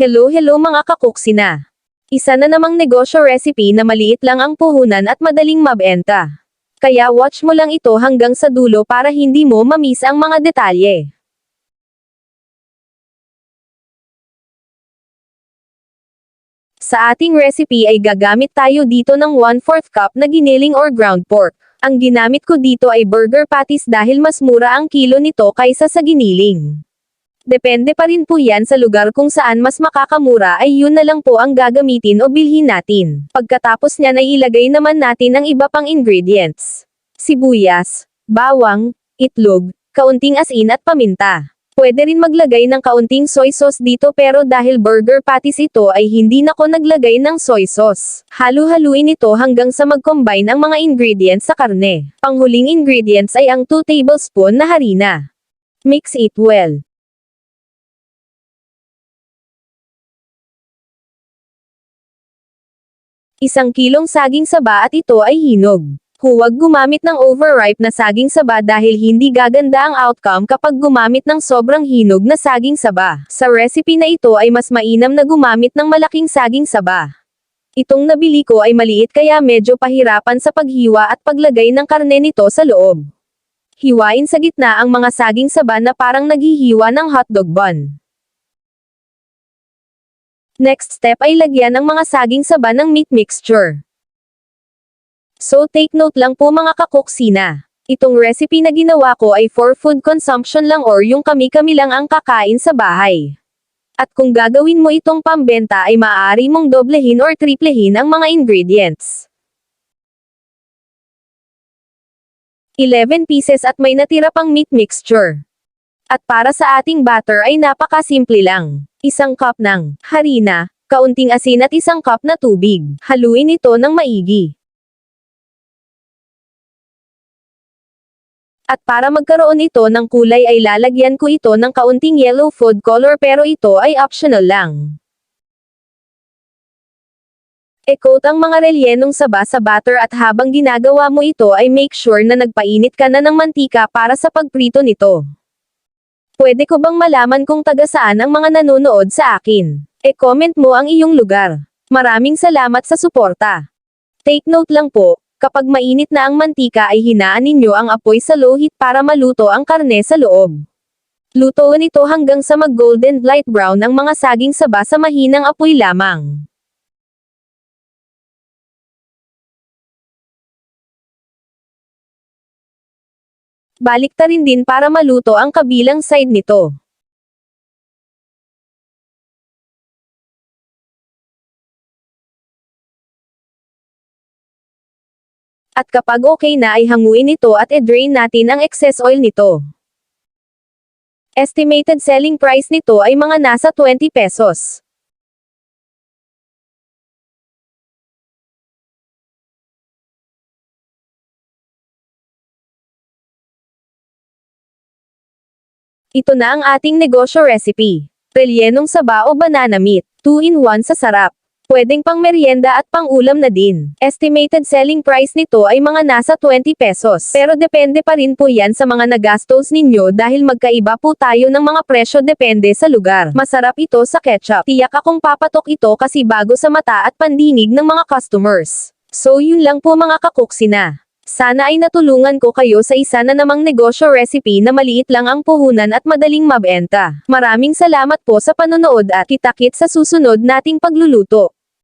Hello hello mga kakuksina. Isa na namang negosyo recipe na maliit lang ang puhunan at madaling mabenta. Kaya watch mo lang ito hanggang sa dulo para hindi mo mamiss ang mga detalye. Sa ating recipe ay gagamit tayo dito ng 1/4 cup na giniling or ground pork. Ang ginamit ko dito ay burger patties dahil mas mura ang kilo nito kaysa sa giniling. Depende pa rin po yan sa lugar kung saan mas makakamura ay yun na lang po ang gagamitin o bilhin natin. Pagkatapos niyan ay ilagay naman natin ang iba pang ingredients. Sibuyas, bawang, itlog, kaunting asin at paminta. Pwede rin maglagay ng kaunting soy sauce dito pero dahil burger patties ito ay hindi na ko naglagay ng soy sauce. Halu-haluin ito hanggang sa mag-combine ang mga ingredients sa karne. Panghuling ingredients ay ang 2 tablespoon na harina. Mix it well. Isang kilong saging saba at ito ay hinog. Huwag gumamit ng overripe na saging saba dahil hindi gaganda ang outcome kapag gumamit ng sobrang hinog na saging saba. Sa recipe na ito ay mas mainam na gumamit ng malaking saging saba. Itong nabili ko ay maliit kaya medyo pahirapan sa paghiwa at paglagay ng karne nito sa loob. Hiwain sa gitna ang mga saging saba na parang naghihiwa ng hotdog bun. Next step ay lagyan ng mga saging saba ng meat mixture. So take note lang po mga kakuksina. Itong recipe na ginawa ko ay for food consumption lang or yung kami-kami lang ang kakain sa bahay. At kung gagawin mo itong pambenta ay maaari mong doblehin or triplehin ang mga ingredients. 11 pieces at may natira pang meat mixture. At para sa ating batter ay napakasimple lang. Isang cup ng harina, kaunting asin at isang cup na tubig. Haluin ito ng maigi. At para magkaroon ito ng kulay ay lalagyan ko ito ng kaunting yellow food color pero ito ay optional lang. E-coat ang mga relyenong saba sa butter at habang ginagawa mo ito ay make sure na nagpainit ka na ng mantika para sa pagprito nito. Pwede ko bang malaman kung taga saan ang mga nanonood sa akin? E-comment mo ang iyong lugar. Maraming salamat sa suporta. Take note lang po, kapag mainit na ang mantika ay hinaan ninyo ang apoy sa low heat para maluto ang karne sa loob. Lutoon ito hanggang sa mag-golden light brown ang mga saging saba sa mahinang apoy lamang. Baliktarin din para maluto ang kabilang side nito. At kapag okay na ay hanguin ito at i-drain natin ang excess oil nito. Estimated selling price nito ay mga nasa 20 pesos. Ito na ang ating negosyo recipe. Relyenong saba o banana meat. 2-in-1 sa sarap. Pwedeng pang merienda at pang ulam na din. Estimated selling price nito ay mga nasa 20 pesos. Pero depende pa rin po yan sa mga nagastos ninyo dahil magkaiba po tayo ng mga presyo depende sa lugar. Masarap ito sa ketchup. Tiyak akong papatok ito kasi bago sa mata at pandinig ng mga customers. So yun lang po mga kakuksina. Sana ay natulungan ko kayo sa isa na namang negosyo recipe na maliit lang ang puhunan at madaling mabenta. Maraming salamat po sa panonood at kitakit sa susunod nating pagluluto.